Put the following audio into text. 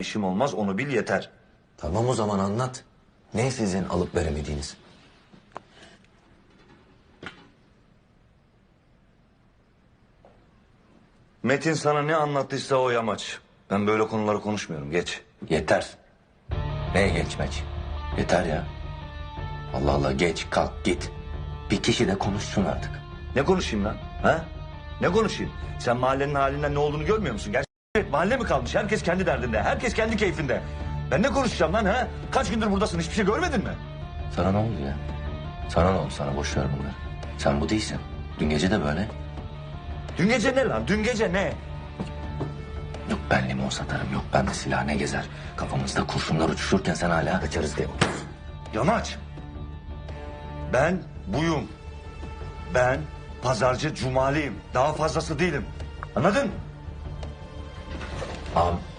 işim olmaz onu bil yeter. Tamam o zaman anlat. Ne sizin alıp veremediğiniz? Metin sana ne anlattıysa o yamaç. Ben böyle konuları konuşmuyorum geç. Yeter. Neye geçmek? Yeter ya. Allah Allah geç kalk git. Bir kişi de konuşsun artık. Ne konuşayım lan? Ha? Ne konuşayım? Sen mahallenin halinden ne olduğunu görmüyor musun? Gerçi mahalle mi kalmış? Herkes kendi derdinde. Herkes kendi keyfinde. Ben ne konuşacağım lan ha? Kaç gündür buradasın? Hiçbir şey görmedin mi? Sana ne oldu ya? Sana ne oldu sana boş ver bunları. Sen bu değilsin. Dün gece de böyle. Dün gece ne lan? Dün gece ne? Yok ben limon satarım yok ben de silah ne gezer. Kafamızda kurşunlar uçuşurken sen hala kaçarız diye. Yamaç. Ben buyum. Ben pazarcı cumaliyim. Daha fazlası değilim. Anladın? Um,